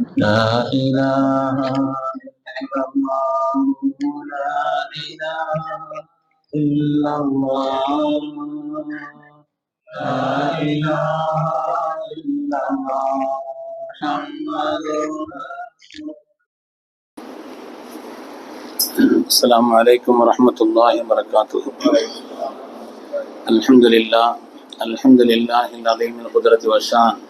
لا إله إلا الله. لا إله إلا الله لا إله إلا الله محمد السلام عليكم ورحمة الله وبركاته. الحمد لله. الحمد لله العظيم القدرة والشان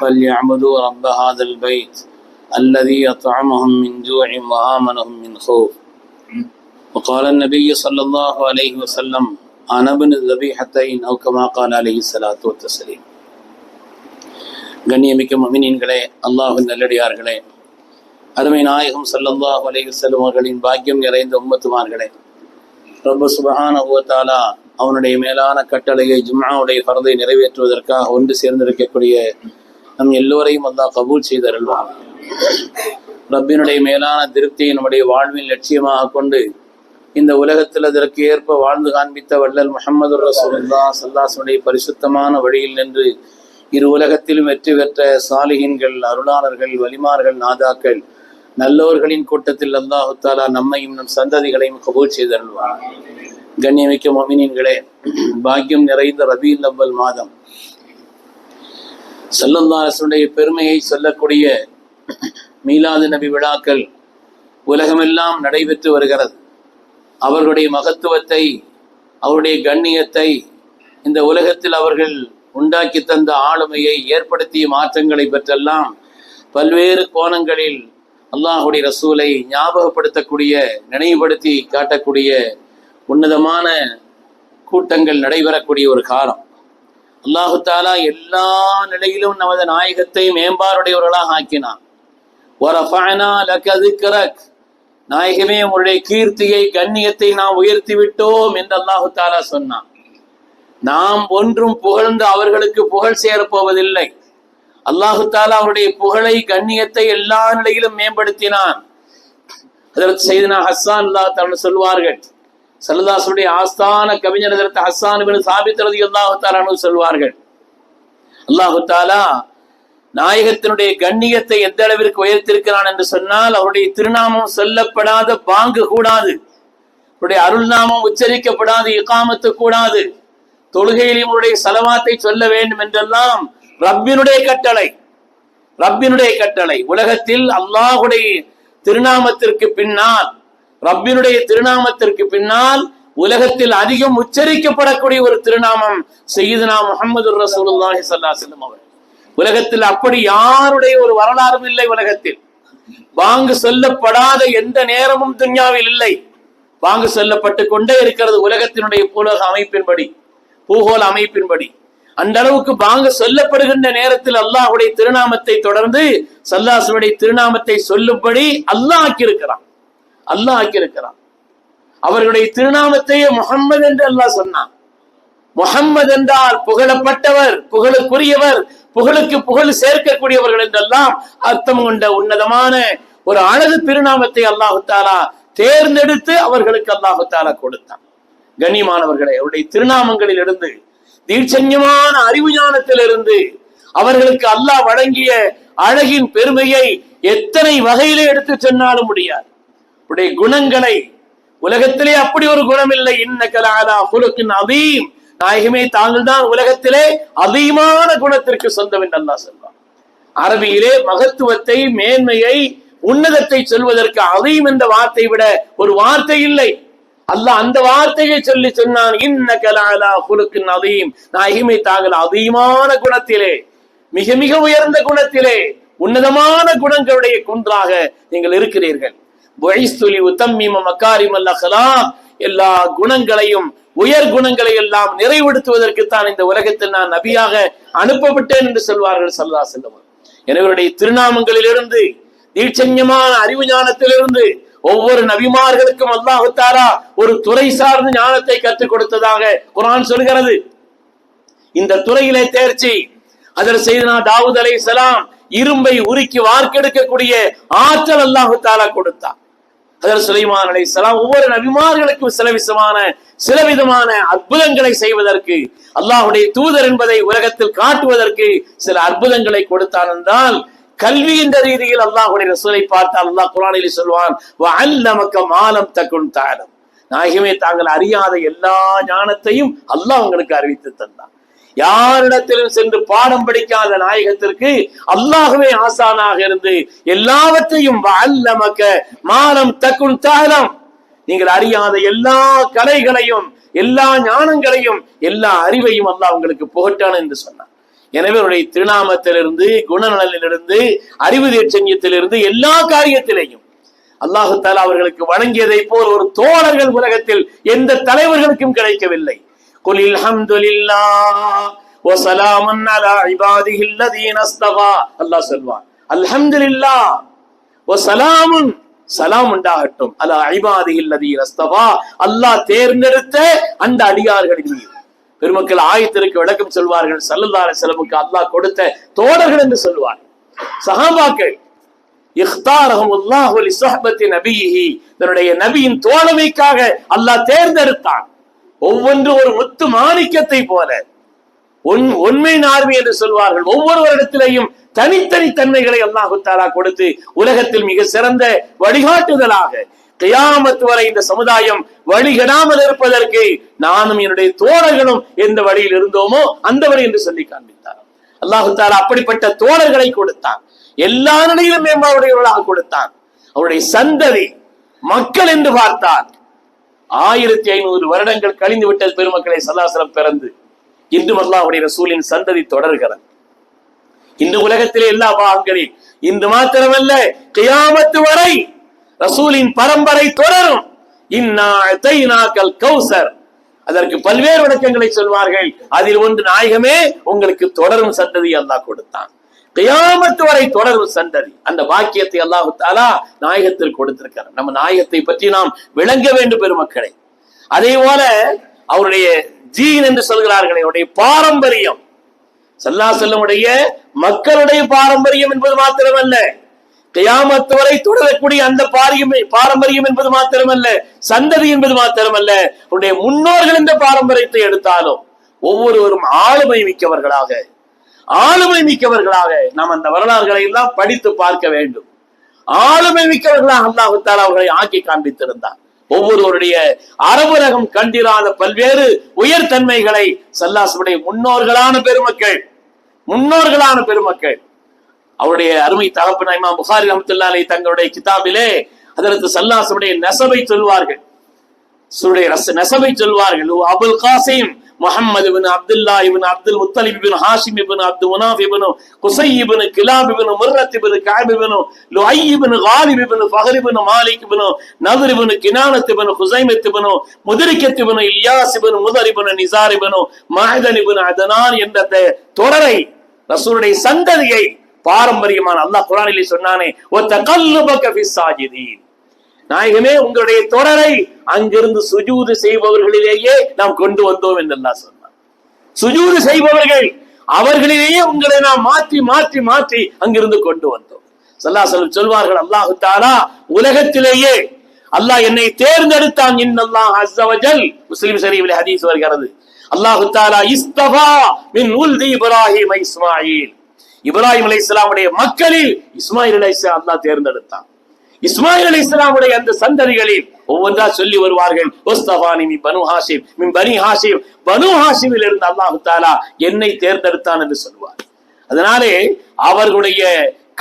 فليعبدوا رب هذا البيت الذي أطعمهم من جوع وآمنهم من خوف وقال النبي صلى الله عليه وسلم أنا ابن الذبيحتين أو كما قال عليه الصلاة والتسليم கண்ணியமிக்க மமினின்களே அல்லாஹின் நல்லடியார்களே அருமை நாயகம் சல்லல்லாஹு அலைஹி வஸல்லம் அவர்களின் பாக்கியம் நிறைந்த உம்மத்துமார்களே ரப்ப சுபஹானஹுவத்தாலா அவனுடைய மேலான கட்டளையை ஜும்மாவுடைய பரதை நிறைவேற்றுவதற்காக ஒன்று சேர்ந்திருக்கக்கூடிய நம் எல்லோரையும் அல்லாஹ் கபூல் செய்தருள்வான். ரப்பினுடைய மேலான திருப்தியை நம்முடைய வாழ்வின் லட்சியமாக கொண்டு இந்த உலகத்தில் அதற்கு ஏற்ப வாழ்ந்து காண்பித்த வள்ளல் முஹம்மது ரசூல்லா சல்லாசனுடைய பரிசுத்தமான வழியில் நின்று இரு உலகத்திலும் வெற்றி பெற்ற சாலிகின்கள் அருளாளர்கள் வலிமார்கள் நாதாக்கள் நல்லோர்களின் கூட்டத்தில் அல்லாஹு தாலா நம்மையும் நம் சந்ததிகளையும் கபூல் செய்தருள்வான். கண்ணியமிக்க மொமினின்களே பாக்கியம் நிறைந்த ரபியுல் அவ்வல் மாதம். சல்லல்லாசுடைய பெருமையை சொல்லக்கூடிய மீலாது நபி விழாக்கள் உலகமெல்லாம் நடைபெற்று வருகிறது. அவர்களுடைய மகத்துவத்தை அவருடைய கண்ணியத்தை இந்த உலகத்தில் அவர்கள் உண்டாக்கி தந்த ஆளுமையை ஏற்படுத்திய மாற்றங்களை பற்றெல்லாம் பல்வேறு கோணங்களில் அல்லாஹுடைய ரசூலை ஞாபகப்படுத்தக்கூடிய நினைவுபடுத்தி காட்டக்கூடிய உன்னதமான கூட்டங்கள் நடைபெறக்கூடிய ஒரு காலம். அல்லாஹு தாலா எல்லா நிலையிலும் நமது நாயகத்தை மேம்பாருடையவர்களாக ஆக்கினான். நாயகமே உங்களுடைய கீர்த்தியை கண்ணியத்தை நாம் உயர்த்தி விட்டோம் என்று அல்லாஹு தாலா சொன்னான். நாம் ஒன்றும் புகழ்ந்து அவர்களுக்கு புகழ் சேரப்போவதில்லை. அல்லாஹு தாலா அவருடைய புகழை கண்ணியத்தை எல்லா நிலையிலும் மேம்படுத்தினான். அதற்கு செய்தனா ஹஸ்ஸான் அல்லா சொல்வார்கள் சல்லதாசுடைய ஆஸ்தான கவிஞர் அதற்கு ஹஸ்ஸான் பின் சாபித் அல்லாஹு சொல்வார்கள். அல்லாஹு தாலா நாயகத்தினுடைய கண்ணியத்தை எந்த அளவிற்கு உயர்த்திருக்கிறான் என்று சொன்னால் அவருடைய திருநாமம் சொல்லப்படாத பாங்கு கூடாது. அவருடைய அருள்நாமம் உச்சரிக்கப்படாது இகாமத்து கூடாது. தொழுகையிலும் அவருடைய செலவாத்தை சொல்ல வேண்டும் என்றெல்லாம் ரப்பினுடைய கட்டளை. ரப்பினுடைய கட்டளை. உலகத்தில் அல்லாஹுடைய திருநாமத்திற்கு பின்னால் ரப்பினுடைய திருநாமத்திற்கு பின்னால் உலகத்தில் அதிகம் உச்சரிக்கப்படக்கூடிய ஒரு திருநாமம் செய்யுதுனா முகமது ரசூலுல்லாஹி ஸல்லல்லாஹு அலைஹி அவர் உலகத்தில் அப்படி யாருடைய ஒரு வரலாறும் இல்லை உலகத்தில். வாங்கு சொல்லப்படாத எந்த நேரமும் துன்யாவில் இல்லை. வாங்கு சொல்லப்பட்டு கொண்டே இருக்கிறது உலகத்தினுடைய பூலக அமைப்பின்படி பூகோள அமைப்பின்படி. அந்த அளவுக்கு பாங்க சொல்லப்படுகின்ற நேரத்தில் அல்லாஹுடைய திருநாமத்தை தொடர்ந்து சல்லாசுடைய திருநாமத்தை சொல்லும்படி அல்லாஹ் ஆக்கியிருக்கிறான். அல்லாஹ் ஆக்கியிருக்கிறான். அவர்களுடைய திருநாமத்தையே முகம்மது என்று அல்லாஹ் சொன்னான். முகம்மது என்றால் புகழப்பட்டவர் புகழுக்குரியவர் புகழுக்கு புகழ் சேர்க்கக்கூடியவர்கள் என்றெல்லாம் அர்த்தம் கொண்ட உன்னதமான ஒரு அழகு திருநாமத்தை அல்லாஹு தாலா தேர்ந்தெடுத்து அவர்களுக்கு அல்லாஹு தாலா கொடுத்தான். கண்ணியமானவர்களை அவருடைய திருநாமங்களில் இருந்து தீட்சண்யமான அறிவு ஞானத்திலிருந்து அவர்களுக்கு அல்லாஹ் வழங்கிய அழகின் பெருமையை எத்தனை வகையிலே எடுத்து சொன்னாலும் முடியாது. உடைய குணங்களை உலகத்திலே அப்படி ஒரு குணம் இல்லை இன்னக்கலாலா குலுக்கின் அதீம் நாயகமே தாங்கள் தான் உலகத்திலே அதிகமான குணத்திற்கு சொந்தம் என்று அல்லாஹ் சொல்வார் அரபியிலே மகத்துவத்தை மேன்மையை உன்னதத்தை சொல்வதற்கு அதையும் என்ற வார்த்தை விட ஒரு வார்த்தை இல்லை. அல்ல அந்த வார்த்தையை சொல்லி சொன்னான் இன்னகலாலா குலுக்கின் அதீம் நாயகமே தாங்கள் அதிகமான குணத்திலே மிக மிக உயர்ந்த குணத்திலே உன்னதமான குணங்களுடைய குன்றாக நீங்கள் இருக்கிறீர்கள். புகைஸ்துலி எல்லா குணங்களையும் உயர் குணங்களை எல்லாம் நிறைவுடுத்துவதற்கு தான் இந்த உலகத்தில் நான் நபியாக அனுப்பப்பட்டேன் என்று சொல்வார்கள் சல்லா செல்லம் எனவருடைய திருநாமங்களிலிருந்து தீட்சண்யமான அறிவு ஞானத்திலிருந்து ஒவ்வொரு நபிமார்களுக்கும் அல்லாஹுத்தாரா ஒரு துறை சார்ந்த ஞானத்தை கற்றுக் கொடுத்ததாக குரான் சொல்கிறது. இந்த துறையிலே தேர்ச்சி அதில் செய்தனா தாவூத் அலை சலாம் இரும்பை உருக்கி வார்க்கெடுக்கக்கூடிய ஆற்றல் அல்லாஹு தாலா கொடுத்தார் அதில் சுலைமான் அலை சலாம் ஒவ்வொரு நபிமார்களுக்கும் சில விசமான சில விதமான அற்புதங்களை செய்வதற்கு அல்லாஹுடைய தூதர் என்பதை உலகத்தில் காட்டுவதற்கு சில அற்புதங்களை கொடுத்தான் என்றால் கல்வி என்ற ரீதியில் அல்லாஹுடைய ரசூலை பார்த்தால் அல்லாஹ் குரானிலே சொல்வான் நமக்கு மாலம் தக்குன் தானம் நாயகமே தாங்கள் அறியாத எல்லா ஞானத்தையும் அல்லாஹ் உங்களுக்கு அறிவித்து தந்தான். யாரிடத்திலும் சென்று பாடம் படிக்காத நாயகத்திற்கு அல்லாகவே ஆசானாக இருந்து எல்லாவற்றையும் அல்லமக்க மாலம் தக்குன் தாளம் நீங்கள் அறியாத எல்லா கலைகளையும் எல்லா ஞானங்களையும் எல்லா அறிவையும் அல்லாஹ் உங்களுக்கு புகட்டான என்று சொன்னார் எனவே அவருடைய திருநாமத்திலிருந்து குணநலனிலிருந்து அறிவு தேட்சண்யத்திலிருந்து எல்லா காரியத்திலையும் அல்லாஹு தாலா அவர்களுக்கு வழங்கியதை போல் ஒரு தோழர்கள் உலகத்தில் எந்த தலைவர்களுக்கும் கிடைக்கவில்லை. குலில் ஹம்துலில்லா وسلام على عباده الذين اصطفى அல்லாஹ் சொல்வான் அல்ஹம்துலில்லா وسلام சலாம் உண்டாகட்டும் அலா ஐபாதிஹி அல்லதீன அஸ்தஃபா அல்லாஹ் தேர்ந்தெடுத்த அந்த அடியார்களின் மீது பெருமக்கள் ஆயத்திற்கு விளக்கம் சொல்வார்கள் சல்லல்லாஹு அலைஹி வஸல்லமுக்கு அல்லாஹ் கொடுத்த தோழர்கள் என்று சொல்வார் சஹாபாக்கள் இஃப்தாரஹும் அல்லாஹு லி ஸஹபத்தி நபியிஹி தன்னுடைய நபியின் தோழமைக்காக அல்லாஹ் தேர்ந்தெடுத்தான் ஒவ்வொன்று ஒரு முத்து மாணிக்கத்தை போல. உண்மை நார்வி என்று சொல்வார்கள். ஒவ்வொரு தனித்தனி தன்மைகளை அல்லாஹு தாலா கொடுத்து உலகத்தில் மிக சிறந்த வழிகாட்டுதலாக கியாமத்து வரை இந்த சமுதாயம் வழிகடாமல் இருப்பதற்கு நானும் என்னுடைய தோழர்களும் எந்த வழியில் இருந்தோமோ அந்த வழி என்று சொல்லி காண்பித்தார். அல்லாஹு தாலா அப்படிப்பட்ட தோழர்களை கொடுத்தான். எல்லா நிலையிலும் மேம்பாடுடையவர்களாக கொடுத்தான். அவருடைய சந்ததி மக்கள் என்று பார்த்தார் ஆயிரத்தி ஐநூறு வருடங்கள் கழிந்து விட்டது பெருமக்களை சல்லாசலம் பிறந்து. இன்றும் அல்லாஹுடைய ரசூலின் சந்ததி தொடர்கிறது. இந்த உலகத்திலே எல்லா பாகங்களில் இன்று மாத்திரமல்ல கியாமத்து வரை ரசூலின் பரம்பரை தொடரும். இன்னா கௌசர். அதற்கு பல்வேறு விளக்கங்களை சொல்வார்கள். அதில் ஒன்று நாயகமே உங்களுக்கு தொடரும் சந்ததி அல்லாஹ் கொடுத்தான். கியாமத்து வரை தொடரும் சந்ததி அந்த பாக்கியத்தை அல்லாஹு தாலா நாயகத்தில் கொடுத்திருக்கார் நம்ம நாயகத்தை பற்றி நாம் விளங்க வேண்டும் பெருமக்களை. அதே போல அவருடைய ஜீன் என்று சொல்கிறார்கள் அவருடைய பாரம்பரியம். சல்லா செல்லமுடைய மக்களுடைய பாரம்பரியம் என்பது மாத்திரமல்ல. கியாமத்து வரை தொடரக்கூடிய அந்த பாரம்பரியம் என்பது மாத்திரமல்ல. சந்ததி என்பது மாத்திரமல்ல. உன்னுடைய முன்னோர்கள் என்ற பாரம்பரியத்தை எடுத்தாலும் ஒவ்வொருவரும் ஆளுமை மிக்கவர்களாக ஆளுமை மிக்கவர்களாக நாம் அந்த வரலாறுகளை எல்லாம் படித்து பார்க்க வேண்டும். ஆளுமை மிக்கவர்களாக அல்லாஹு அவர்களை ஆக்கி காண்பித்திருந்தார். ஒவ்வொருவருடைய அரபு ரகம் கண்டிராத பல்வேறு உயர்தன்மைகளை சல்லாசுடைய முன்னோர்களான பெருமக்கள் முன்னோர்களான பெருமக்கள். அவருடைய அருமை தகப்பன இமாம் புகாரி ரஹமத்துல்லாலை தங்களுடைய கிதாபிலே அதற்கு சல்லாசுடைய நெசவை சொல்வார்கள். சுடைய ரச- நெசவை சொல்வார்கள். Abul Qasim Muhammad ibn Abdullah ibn Abdul Muttalib ibn Hashim ibn Abd Manaf ibn Qusai ibn Kilab ibn Murrah ibn Kab ibn Luay ibn Ghalib ibn Fihr ibn Malik ibn Nadr ibn Kinanah ibn ஹுசைமத் ibn Mudrikah ibn Ilyas ibn Mudar ibn Nizar ibn Maad ibn Adnan என்ற தொடரை ரசூலுடைய சந்ததியை பாரம்பரியமான அல்லாஹ் குரானிலே சொன்னானே ஒத்த தகல்லுபக ஃபிஸ் சாஜிதீன். நாயகமே உங்களுடைய தொடரை அங்கிருந்து சுஜூது செய்பவர்களிலேயே நாம் கொண்டு வந்தோம் என்று அல்லாஹ் சொன்னார் சுஜூது செய்பவர்கள் அவர்களிலேயே உங்களை நாம் மாற்றி மாற்றி மாற்றி அங்கிருந்து கொண்டு வந்தோம். சல்லாஹ் சொல்வார்கள் அல்லாஹு தாலா உலகத்திலேயே அல்லாஹ் என்னை தேர்ந்தெடுத்தான். இன்னல்லாஹ் அஸ்ஸவஜல் முஸ்லிம் ஷரீஃபில் ஹதீஸ் வருகிறது. அல்லாஹு தாலா இஸ்தபா மின் உல்தி இப்ராஹிம் இஸ்மாயில் இப்ராஹிம் அலைஹிஸ்ஸலாமுடைய மக்களில் இஸ்மாயில் அலைஹிஸ்ஸலாம் அல்லாஹ் தேர்ந்தெடுத்தான். இஸ்மாயில் அலி இஸ்லாமுடைய அந்த சந்ததிகளில் ஒவ்வொன்றா சொல்லி வருவார்கள் ஒஸ்தபானி மி பனு ஹாஷிம் மின் பனி ஹாஷிம் பனு ஹாஷிமில் இருந்து அல்லாஹு தாலா என்னை தேர்ந்தெடுத்தான் என்று சொல்வார். அதனாலே அவர்களுடைய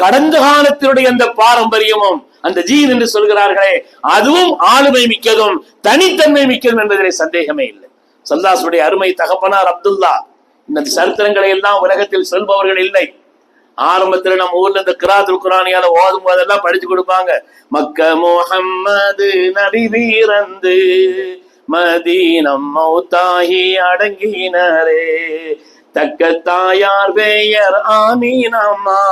கடந்த காலத்தினுடைய அந்த பாரம்பரியமும் அந்த ஜீன் என்று சொல்கிறார்களே அதுவும் ஆளுமை மிக்கதும் தனித்தன்மை மிக்கதும் என்பதிலே சந்தேகமே இல்லை. சல்லாசுடைய அருமை தகப்பனார் அப்துல்லா இந்த சரித்திரங்களை எல்லாம் உலகத்தில் சொல்பவர்கள் இல்லை. ஆரம்பத்துல நம்ம ஊர்ல இந்த கிராத்துல் குரானியால ஓதும் போதெல்லாம் படிச்சு கொடுப்பாங்க. மக்க முகம்மது நபி வீரந்து மதீனம் மௌத்தாகி அடங்கினரே. தக்க தாயார் வேயர் ஆமீனம்மா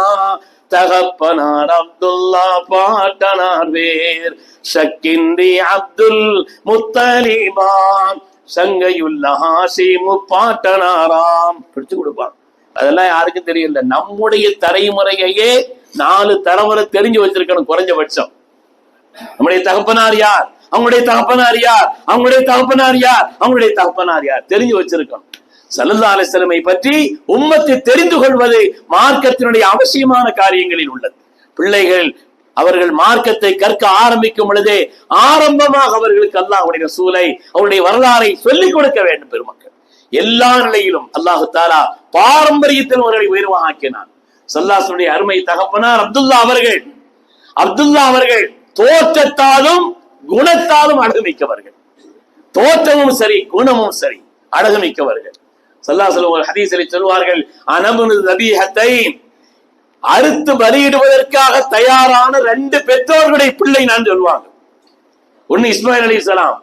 தகப்பனார் அப்துல்லா பாட்டனார் வேர். சக்கிந்தி அப்துல் முத்தலிபான் சங்கையுள்ள ஹாசிமு பாட்டனாராம். பிடிச்சு கொடுப்பான். அதெல்லாம் யாருக்கும் தெரியல நம்முடைய தலைமுறையையே நாலு தலைமுறை தெரிஞ்சு வச்சிருக்கணும் குறைஞ்சபட்சம். நம்முடைய தகப்பனார் யார்? அவங்களுடைய தகப்பனார் யார்? அவங்களுடைய தகப்பனார் யார்? அவங்களுடைய தகப்பனார் யார்? தெரிஞ்சு வச்சிருக்கணும். சல்லல்லா அலிஸ்லமை பற்றி உம்மத்தை தெரிந்து கொள்வது மார்க்கத்தினுடைய அவசியமான காரியங்களில் உள்ளது. பிள்ளைகள் அவர்கள் மார்க்கத்தை கற்க ஆரம்பிக்கும் பொழுதே ஆரம்பமாக அவர்களுக்கு அல்லாஹ்வுடைய சூலை அவருடைய வரலாறை சொல்லிக் கொடுக்க வேண்டும் பெருமக்கள். எல்லா நிலையிலும் அல்லாஹு தாலா பாரம்பரியத்தில் அவர்களை உயர்வாக ஆக்கினான். சல்லாசனுடைய அருமை தகப்பனார் அப்துல்லா அவர்கள் அப்துல்லா அவர்கள் தோற்றத்தாலும் குணத்தாலும் அழகு மிக்கவர்கள் தோற்றமும் சரி குணமும் சரி அழகு மிக்கவர்கள் சல்லாசலம் ஒரு ஹதீஸில் சொல்வார்கள் அனபுனு நபீகத்தை அறுத்து பலியிடுவதற்காக தயாரான ரெண்டு பெற்றோர்களுடைய பிள்ளை நான் சொல்வாங்க. ஒன்னு இஸ்மாயில் அலி இஸ்லாம்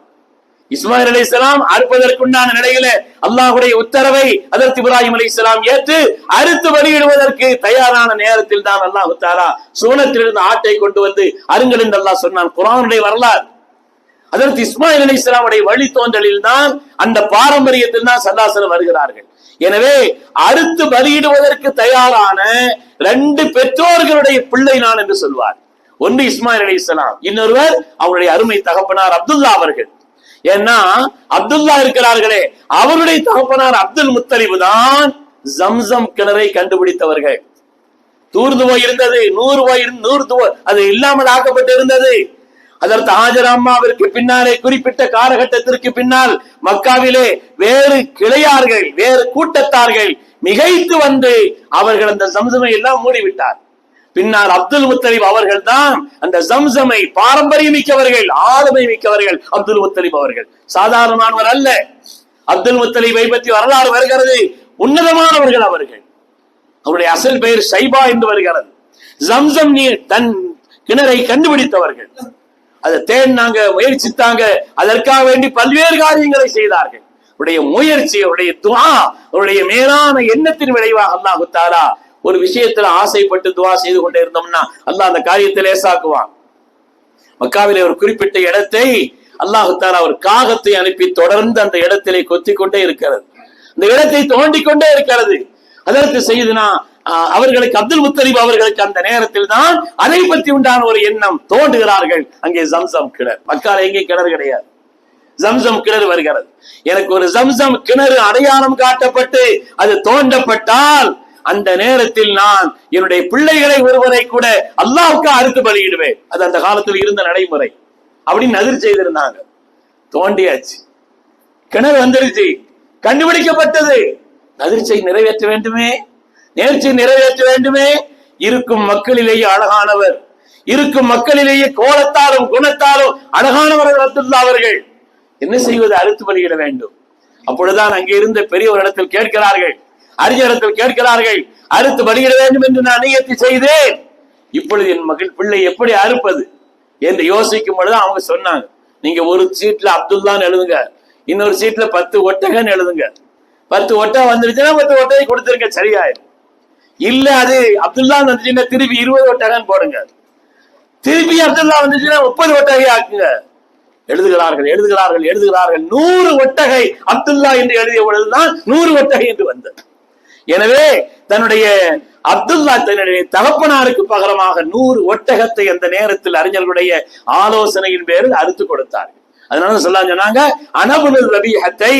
இஸ்மாயில் அலி இஸ்லாம் அறுப்பதற்குண்டான நிலையில அல்லாஹுடைய உத்தரவை அதற்கு இப்ராஹிம் அலி இஸ்லாம் ஏற்று அறுத்து வெளியிடுவதற்கு தயாரான நேரத்தில் தான் அல்லாஹு தாரா சூனத்திலிருந்து ஆட்டை கொண்டு வந்து அருங்கள் என்று அல்லாஹ் சொன்னான். குரானுடைய வரலாறு. அதற்கு இஸ்மாயில் அலி இஸ்லாமுடைய வழித்தோன்றலில் தான் அந்த பாரம்பரியத்தில் தான் சல்லாசலம் வருகிறார்கள். எனவே அறுத்து பலியிடுவதற்கு தயாரான ரெண்டு பெற்றோர்களுடைய பிள்ளை நான் என்று சொல்வார். ஒன்று இஸ்மாயில் அலி இஸ்லாம் இன்னொருவர் அவருடைய அருமை தகப்பனார் அப்துல்லா அவர்கள். ஏன்னா அப்துல்லா இருக்கிறார்களே அவருடைய தகப்பனார் அப்துல் முத்தலிபு தான் ஜம்சம் கிணறை கண்டுபிடித்தவர்கள். தூர்ந்து இருந்தது நூறு போய் நூறு துவ- அது இல்லாமல் ஆக்கப்பட்டு இருந்தது. அதற்கு ஆஜர் அம்மாவிற்கு பின்னாலே குறிப்பிட்ட காலகட்டத்திற்கு பின்னால் மக்காவிலே வேறு கிளையார்கள் வேறு கூட்டத்தார்கள் மிகைத்து வந்து அவர்கள் அந்த சம்சமை எல்லாம் மூடிவிட்டார். பின்னால் அப்துல் முத்தலிப் அவர்கள் தான் அந்த ஜம்சமை பாரம்பரியம் மிக்கவர்கள் ஆளுமை மிக்கவர்கள் அப்துல் முத்தலிப் அவர்கள். சாதாரணமானவர் அல்ல. அப்துல் முத்தலிபை பற்றி வரலாறு வருகிறது. உன்னதமானவர்கள் அவர்கள். அவருடைய அசல் பெயர் சைபா என்று வருகிறது. ஜம்சம் நீர் தன் கிணறை கண்டுபிடித்தவர்கள். அதை தேன் நாங்க முயற்சித்தாங்க. அதற்காக வேண்டி பல்வேறு காரியங்களை செய்தார்கள். அவருடைய முயற்சி அவருடைய துவா அவருடைய மேலான எண்ணத்தின் விளைவாக அல்லாஹு தாலா ஒரு விஷயத்துல ஆசைப்பட்டு துவா செய்து கொண்டே இருந்தோம்னா அல்லாஹ் அந்த காரியத்தை லேசாக்குவான். மக்காவிலே ஒரு குறிப்பிட்ட இடத்தை அல்லாஹு அவர் காகத்தை அனுப்பி தொடர்ந்து அந்த இடத்திலே கொத்தி கொண்டே இருக்கிறது. அந்த இடத்தை தோண்டிக் கொண்டே இருக்கிறது. அதற்கு செய்துனா அவர்களுக்கு அப்துல் முத்தலிப் அவர்களுக்கு அந்த நேரத்தில் தான் அதை பற்றி உண்டான ஒரு எண்ணம் தோண்டுகிறார்கள் அங்கே ஜம்சம் கிணறு. மக்கால எங்கே கிணறு கிடையாது. ஜம்சம் கிணறு வருகிறது. எனக்கு ஒரு ஜம்சம் கிணறு அடையாளம் காட்டப்பட்டு அது தோண்டப்பட்டால் அந்த நேரத்தில் நான் என்னுடைய பிள்ளைகளை ஒருவரை கூட அல்லாவுக்கு அறுத்து பலியிடுவேன். அது அந்த காலத்தில் இருந்த நடைமுறை. அப்படின்னு நதிர் செய்திருந்தாங்க. தோண்டியாச்சு. கிணறு வந்துருச்சு. கண்டுபிடிக்கப்பட்டது. நதிர்ச்சை நிறைவேற்ற வேண்டுமே. நேர்ச்சி நிறைவேற்ற வேண்டுமே. இருக்கும் மக்களிலேயே அழகானவர். இருக்கும் மக்களிலேயே கோலத்தாலும் குணத்தாலும் அழகானவர்கள் அப்துல்லா அவர்கள். என்ன செய்வது? அறுத்து பலியிட வேண்டும். அப்பொழுதுதான் அங்கே இருந்த பெரியவரிடத்தில் கேட்கிறார்கள். அறிஞரத்தில் கேட்கிறார்கள் அறுத்து பலியிட வேண்டும் என்று நான் நியத்தி செய்தேன். இப்பொழுது என் மகள் பிள்ளை எப்படி அறுப்பது என்று யோசிக்கும் பொழுது அவங்க சொன்னாங்க நீங்க ஒரு சீட்ல அப்துல்லான்னு எழுதுங்க இன்னொரு சீட்ல பத்து ஒட்டகன்னு எழுதுங்க. பத்து ஒட்டகம் வந்துருச்சுன்னா பத்து ஒட்டகை கொடுத்துருங்க சரியாயிரும். இல்ல அது அப்துல்லா வந்துச்சுன்னா திருப்பி இருபது ஒட்டகன்னு போடுங்க. திருப்பி அப்துல்லா வந்துச்சுன்னா முப்பது ஒட்டகை ஆக்குங்க. எழுதுகிறார்கள் எழுதுகிறார்கள் எழுதுகிறார்கள். நூறு ஒட்டகை அப்துல்லா என்று எழுதிய பொழுதுதான் நூறு ஒட்டகை என்று வந்தது. எனவே தன்னுடைய அப்துல்லா தன்னுடைய தகப்பனாருக்கு பகரமாக நூறு ஒட்டகத்தை அந்த நேரத்தில் அறிஞர்களுடைய ஆலோசனையின் பேரில் அறுத்து கொடுத்தார்கள். அதனால சொல்ல சொன்னாங்க அனபுல் ரபீகத்தை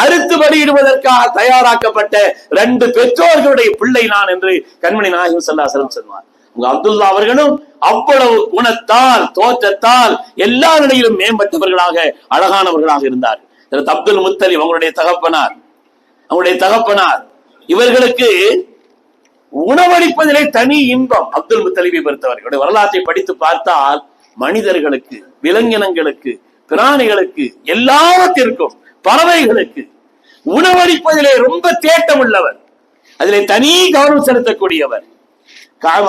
அறுத்து பலியிடுவதற்காக தயாராக்கப்பட்ட ரெண்டு பெற்றோர்களுடைய பிள்ளை நான் என்று கண்மணி நாயகம் சல்லாசலம் சொல்வார் உங்க அப்துல்லா அவர்களும் அவ்வளவு குணத்தால் தோற்றத்தால் எல்லா நிலையிலும் மேம்பட்டவர்களாக அழகானவர்களாக இருந்தார் அப்துல் முத்தலி அவங்களுடைய தகப்பனார். அவங்களுடைய தகப்பனார். இவர்களுக்கு உணவளிப்பதிலே தனி இன்பம். அப்துல் முத்தலிபை பொறுத்தவர்களுடைய வரலாற்றை படித்து பார்த்தால் மனிதர்களுக்கு விலங்கினங்களுக்கு பிராணிகளுக்கு எல்லாவற்றிற்கும் பறவைகளுக்கு உணவளிப்பதிலே ரொம்ப தேட்டம் உள்ளவர் அதிலே தனி கவனம் செலுத்தக்கூடியவர்.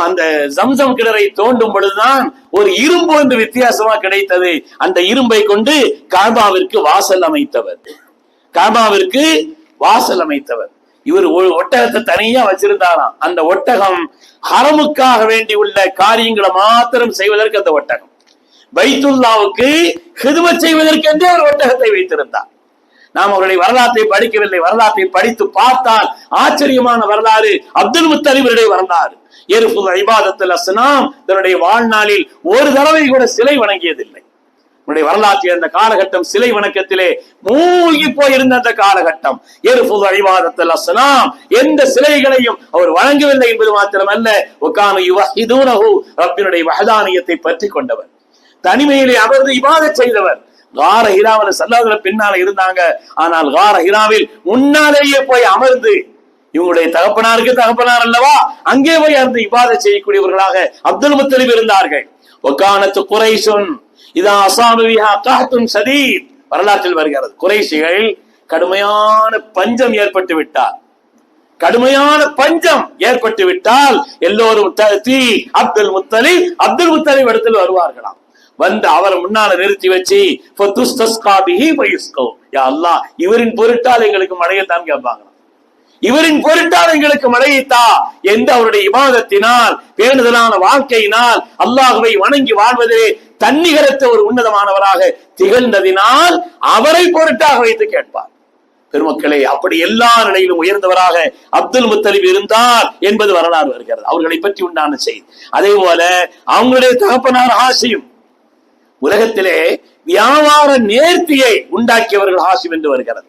அந்த ஜம்சம் கிணறை தோண்டும் பொழுதுதான் ஒரு இரும்பு வந்து வித்தியாசமா கிடைத்தது அந்த இரும்பை கொண்டு காபாவிற்கு வாசல் அமைத்தவர். காபாவிற்கு வாசல் அமைத்தவர். இவர் ஒரு ஒட்டகத்தை தனியா வச்சிருந்தாராம். அந்த ஒட்டகம் ஹரமுக்காக வேண்டி உள்ள காரியங்களை மாத்திரம் செய்வதற்கு அந்த ஒட்டகம். பைத்துல்லாவுக்கு ஹிதுமத் செய்வதற்கென்றே ஒரு ஒட்டகத்தை வைத்திருந்தார். நாம் அவருடைய வரலாற்றை படிக்கவில்லை. வரலாற்றை படித்து பார்த்தால் ஆச்சரியமான வரலாறு அப்துல் முத்தலிபருடைய வரலாறு. எருஃபுல் ஐபாதத்தில் அசனாம் தன்னுடைய வாழ்நாளில் ஒரு தடவை கூட சிலை வணங்கியதில்லை. உன்னுடைய வரலாற்றில் அந்த காலகட்டம் சிலை வணக்கத்திலே மூழ்கி போயிருந்த அந்த காலகட்டம். எருபுது அழிவாதத்தில் அஸ்லாம் எந்த சிலைகளையும் அவர் வழங்கவில்லை என்பது மாத்திரமல்ல. உக்கான யுவஹிதூனஹு ரப்பினுடைய வகதானியத்தை பற்றி கொண்டவர். தனிமையிலே அமர்ந்து இவாத செய்தவர். கார ஹிராவில் சல்லாதுல பின்னால இருந்தாங்க. ஆனால் கார ஹிராவில் முன்னாலேயே போய் அமர்ந்து இவங்களுடைய தகப்பனாருக்கு தகப்பனார் அல்லவா? அங்கே போய் அமர்ந்து இபாத செய்யக்கூடியவர்களாக அப்துல் முத்தலிப் இருந்தார்கள். ஒக்கானத்து குறைசுன் இதா அசாமியா காத்தும் வரலாற்றில் வருகிறது. குறைசிகள் கடுமையான பஞ்சம் ஏற்பட்டு விட்டார். கடுமையான பஞ்சம் ஏற்பட்டு விட்டால் எல்லோரும் அப்துல் முத்தலி அப்துல் முத்தலிப் இடத்தில் வருவார்களாம். வந்து அவரை முன்னால நிறுத்தி வச்சு யா அல்லாஹ் இவரின் பொருட்டால் எங்களுக்கு மழையத்தான் கேட்பாங்க இவரின் பொருட்டால் எங்களுக்கு மழையைத்தா. எந்த அவருடைய விவாதத்தினால் பேணுதலான வாழ்க்கையினால் அல்லாஹுவை வணங்கி வாழ்வதே தன்னிகரத்த ஒரு உன்னதமானவராக திகழ்ந்ததினால் அவரை பொருட்டாக வைத்து கேட்பார். பெருமக்களே அப்படி எல்லா நிலையிலும் உயர்ந்தவராக அப்துல் முத்தலிப் இருந்தார் என்பது வரலாறு வருகிறது. அவர்களை பற்றி உண்டான செய்தி. அதே போல அவங்களுடைய தகப்பனார் ஆசையும் உலகத்திலே வியாபார நேர்த்தியை உண்டாக்கியவர்கள் ஹாசிம் என்று வருகிறது.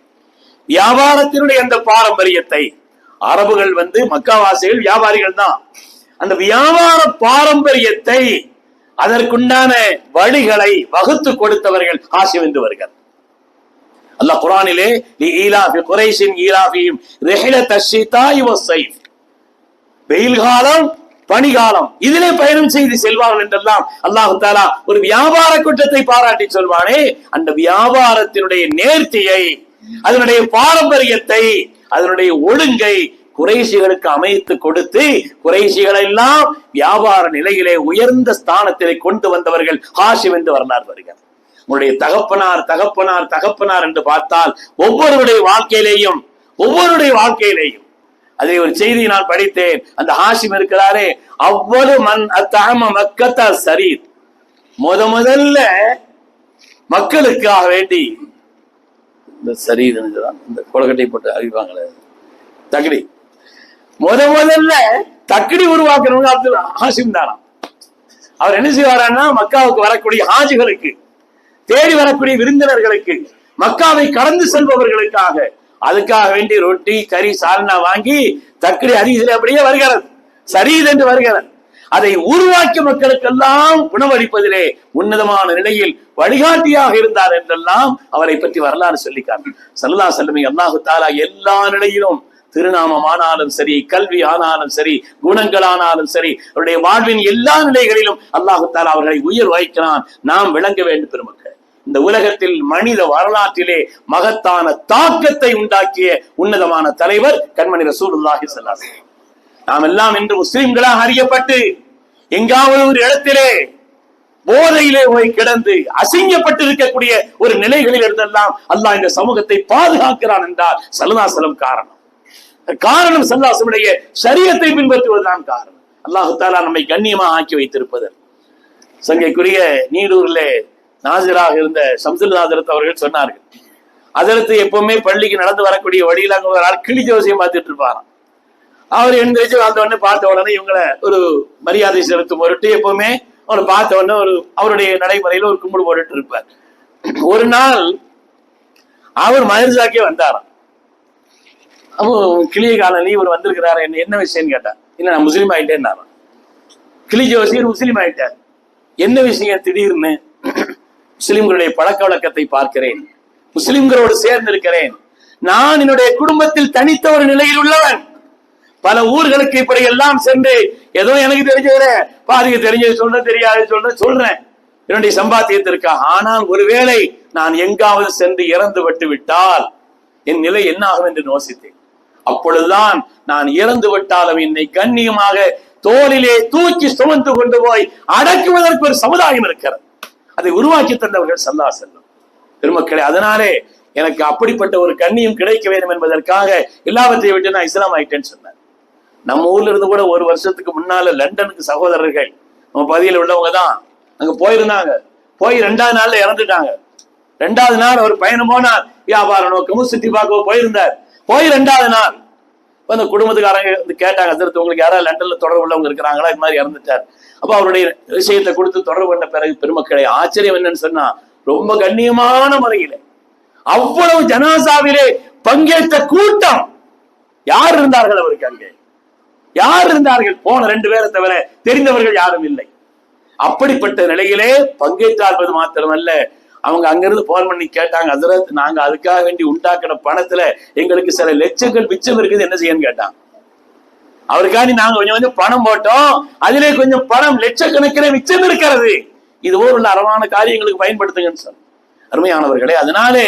வியாபாரத்தினுடைய அந்த பாரம்பரியத்தை அரபுகள் வந்து மக்காவாசிகள் வியாபாரிகள் தான். அந்த வியாபார பாரம்பரியத்தை அதற்குண்டான வழிகளை வகுத்து கொடுத்தவர்கள் ஹாசிம் என்று வருகிறது குரானிலே ஈலாஃபி குறைசின் ஈலாஃபியும் ரெஹிலத் அஷ்ஷிதாய் வெயில் காலம் பணிகாலம் இதிலே பயணம் செய்து செல்வார்கள் என்றெல்லாம் அல்லாஹு தாலா ஒரு வியாபார கூட்டத்தை பாராட்டி சொல்வானே அந்த வியாபாரத்தினுடைய நேர்த்தியை அதனுடைய பாரம்பரியத்தை அதனுடைய ஒழுங்கை குறைசிகளுக்கு அமைத்து கொடுத்து குறைசிகளை எல்லாம் வியாபார நிலையிலே உயர்ந்த ஸ்தானத்திலே கொண்டு வந்தவர்கள் ஹாஷிம் என்று வரலாறு வருகிறது. உங்களுடைய தகப்பனார் தகப்பனார் தகப்பனார் என்று பார்த்தால் ஒவ்வொருவருடைய வாழ்க்கையிலேயும் ஒவ்வொருடைய வாழ்க்கையிலேயும். அதை ஒரு செய்தியை நான் படித்தேன். அந்த ஹாஷிம் இருக்கிறாரே அவ்வளவு மண் அத்தகம மக்கத்தா சரி முத முதல்ல மக்களுக்காக வேண்டி இந்த சரி இந்த கொலக்கட்டை போட்டு அறிவிப்பாங்களே தகடி முத முதல்ல தக்கடி உருவாக்குறவங்க அப்துல் ஹாசிம் தானா அவர் என்ன செய்வாரான்னா மக்காவுக்கு வரக்கூடிய ஹாஜிகளுக்கு தேடி வரக்கூடிய விருந்தினர்களுக்கு மக்காவை கடந்து செல்பவர்களுக்காக அதுக்காக வேண்டி ரொட்டி கறி சால்னா வாங்கி தக்கடி அதிகத்தில் அப்படியே வருகிறது. சரீத் என்று வருகிறது. அதை உருவாக்கிய மக்களுக்கெல்லாம் உணவளிப்பதிலே உன்னதமான நிலையில் வழிகாட்டியாக இருந்தார் என்றெல்லாம் அவரை பற்றி வரலாறு சொல்லிக்கார் சல்லா செல்லமை அல்லாஹு தாலா எல்லா நிலையிலும் திருநாமம் ஆனாலும் சரி கல்வி ஆனாலும் சரி குணங்கள் ஆனாலும் சரி அவருடைய வாழ்வின் எல்லா நிலைகளிலும் அல்லாஹு தாலா அவர்களை உயிர் வைக்கிறான் நாம் விளங்க வேண்டும் பெருமக்கள். இந்த உலகத்தில் மனித வரலாற்றிலே மகத்தான தாக்கத்தை உண்டாக்கிய உன்னதமான தலைவர் கண்மணி ரசூலுல்லாஹி ஸல்லல்லாஹு நாம் எல்லாம் இன்று முஸ்லிம்களாக அறியப்பட்டு எங்காவது ஒரு இடத்திலே போதையிலே போய் கிடந்து அசிங்கப்பட்டு இருக்கக்கூடிய ஒரு நிலைகளில் இருந்தெல்லாம் அல்லாஹ் இந்த சமூகத்தை பாதுகாக்கிறான் என்றால் சலுதாசலம் காரணம். காரணம் சல்லாசமுடைய சரியத்தை பின்பற்றுவதுதான் காரணம். அல்லாஹு தாலா நம்மை கண்ணியமாக ஆக்கி வைத்திருப்பது. சங்கைக்குரிய நீடூர்ல நாசிராக இருந்த சம்சுல் நாதரத் அவர்கள் சொன்னார்கள். அதற்கு எப்பவுமே பள்ளிக்கு நடந்து வரக்கூடிய வழியில அங்க ஒரு ஆள் கிளி ஜோசியம் பார்த்துட்டு இருப்பாராம். அவர் எழுந்திரிச்சு வந்த உடனே பார்த்த உடனே இவங்களை ஒரு மரியாதை செலுத்தும் பொருட்டு எப்பவுமே அவரை பார்த்த உடனே ஒரு அவருடைய நடைமுறையில ஒரு கும்பிடு போட்டுட்டு இருப்பார். ஒரு நாள் அவர் மதரசாக்கே வந்தாராம். அப்போ கிளிய காலனி இவர் வந்திருக்கிறாரு. என்ன என்ன விஷயம்னு கேட்டேன் இல்ல நான் முஸ்லீம் ஆயிட்டேன்னாராம் கிளி ஜோசியர் முஸ்லீம் ஆயிட்டார். என்ன விஷயம் திடீர்னு? முஸ்லிம்களுடைய பழக்க வழக்கத்தை பார்க்கிறேன். முஸ்லிம்களோடு சேர்ந்து இருக்கிறேன் நான் என்னுடைய குடும்பத்தில் தனித்த ஒரு நிலையில் உள்ளவன். பல ஊர்களுக்கு இப்படி எல்லாம் சென்று ஏதோ எனக்கு தெரிஞ்சதுல பாதிக்கு தெரிஞ்சது சொல்ற தெரியாது சொல்ற சொல்றேன். என்னுடைய சம்பாத்தியத்திற்கு. ஆனால் ஒருவேளை நான் எங்காவது சென்று இறந்து விட்டு விட்டால் என் நிலை என்ன ஆகும் என்று யோசித்தேன். அப்பொழுதுதான் நான் இறந்து விட்டாலும் என்னை கண்ணியமாக தோளிலே தூக்கி சுமந்து கொண்டு போய் அடக்குவதற்கு ஒரு சமுதாயம் இருக்கிறது. அதை உருவாக்கி தந்தவர்கள் சல்லா செல்லும். பெருமக்களே அதனாலே எனக்கு அப்படிப்பட்ட ஒரு கண்ணியம் கிடைக்க வேண்டும் என்பதற்காக எல்லாவற்றையும் விட்டு நான் இஸ்லாம் ஆயிட்டேன்னு சொன்னேன் நம்ம ஊர்ல இருந்து கூட ஒரு வருஷத்துக்கு முன்னால லண்டனுக்கு சகோதரர்கள் நம்ம பகுதியில் உள்ளவங்க தான் அங்க போயிருந்தாங்க. போய் ரெண்டாவது நாள்ல இறந்துட்டாங்க. ரெண்டாவது நாள் அவர் பயணம் போனார். வியாபார நோக்கமும் சுத்தி பார்க்கவும் போயிருந்தார். போய் ரெண்டாவது நாள். அந்த குடும்பத்துக்காரங்க வந்து கேட்டாங்க திருத்த உங்களுக்கு யாராவது லண்டன்ல தொடர்பு உள்ளவங்க இருக்கிறாங்களா? இது மாதிரி இறந்துட்டார். அப்ப அவருடைய விஷயத்தை கொடுத்து தொடர்பு பண்ண பிறகு பெருமக்களை ஆச்சரியம் என்னன்னு சொன்னா ரொம்ப கண்ணியமான முறையில அவ்வளவு ஜனாசாவிலே பங்கேற்ற கூட்டம். யார் இருந்தார்கள் அவருக்கு அங்கே? யார் இருந்தார்கள்? போன ரெண்டு பேரை தவிர தெரிந்தவர்கள் யாரும் இல்லை. அப்படிப்பட்ட நிலையிலே பங்கேற்றார்கள் மாத்திரமல்ல அவங்க அங்கிருந்து போன் பண்ணி கேட்டாங்க. ஹசரத் நாங்க அதுக்காக வேண்டி உண்டாக்கின பணத்துல எங்களுக்கு சில லட்சங்கள் மிச்சம் இருக்குது. என்ன செய்யன்னு கேட்டான். அவருக்காண்டி நாங்க கொஞ்சம் கொஞ்சம் பணம் போட்டோம். அதிலே கொஞ்சம் பணம் லட்சக்கணக்கில் மிச்சம் இருக்கிறது. இது உள்ள அறமான காரியங்களுக்கு பயன்படுத்துங்கன்னு சொன்ன அருமையானவர்களே அதனாலே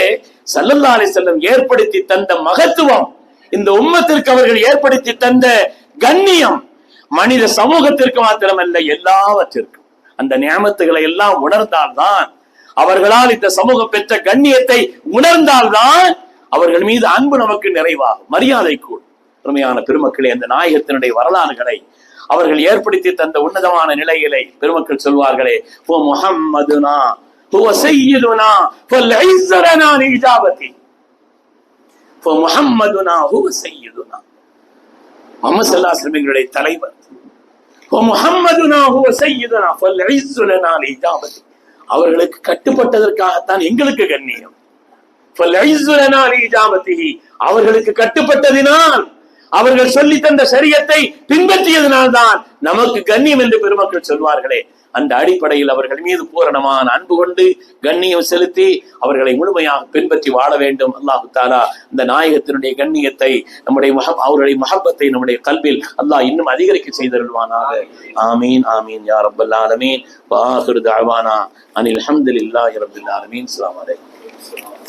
சல்லல்லா செல்லம் ஏற்படுத்தி தந்த மகத்துவம் இந்த உம்மத்திற்கு அவர்கள் ஏற்படுத்தி தந்த கண்ணியம் மனித சமூகத்திற்கு மாத்திரமல்ல எல்லாவற்றிற்கும். அந்த நியமத்துகளை எல்லாம் உணர்ந்தால்தான் அவர்களால் இந்த சமூகம் பெற்ற கண்ணியத்தை உணர்ந்தால்தான் அவர்கள் மீது அன்பு நமக்கு நிறைவாகும் மரியாதை கூடும் அருமையான பெருமக்களே அந்த நாயகத்தினுடைய வரலாறுகளை அவர்கள் ஏற்படுத்தி தந்த உன்னதமான நிலைகளை பெருமக்கள் சொல்வார்களே ஓ முஹம்மதுனா هو سيدنا فالعز لنا لإجابته فمحمدنا هو سيدنا முகமது ஸல்லல்லாஹு அலைஹி எங்களுடைய தலைவர் முஹம்மதுனா ஹுவ சய்யிதுனா ஃபல்இஸ்ஸு லனா லிஜாபதி அவர்களுக்கு கட்டுப்பட்டதற்காகத்தான் எங்களுக்கு கண்ணியம். அவர்களுக்கு கட்டுப்பட்டதினால் அவர்கள் சொல்லி தந்த சரியத்தை பின்பற்றியதனால் தான் நமக்கு கண்ணியம் என்று பெருமக்கள் சொல்வார்களே. அந்த அடிப்படையில் அவர்கள் மீது பூரணமான அன்பு கொண்டு கண்ணியம் செலுத்தி அவர்களை முழுமையாக பின்பற்றி வாழ வேண்டும். அல்லாஹு தாலா இந்த நாயகத்தினுடைய கண்ணியத்தை நம்முடைய மஹ அவருடைய மஹப்பத்தை நம்முடைய கல்வியில் அல்லாஹ் இன்னும் அதிகரிக்க செய்தருள்வானாக. ஆமீன் ஆமீன் யா ரப்பல் ஆலமீன். வாஹிரு தஅவானா அனில் ஹம்துலில்லாஹி ரப்பில் ஆலமீன். அஸ்ஸலாமு அலைக்கும்.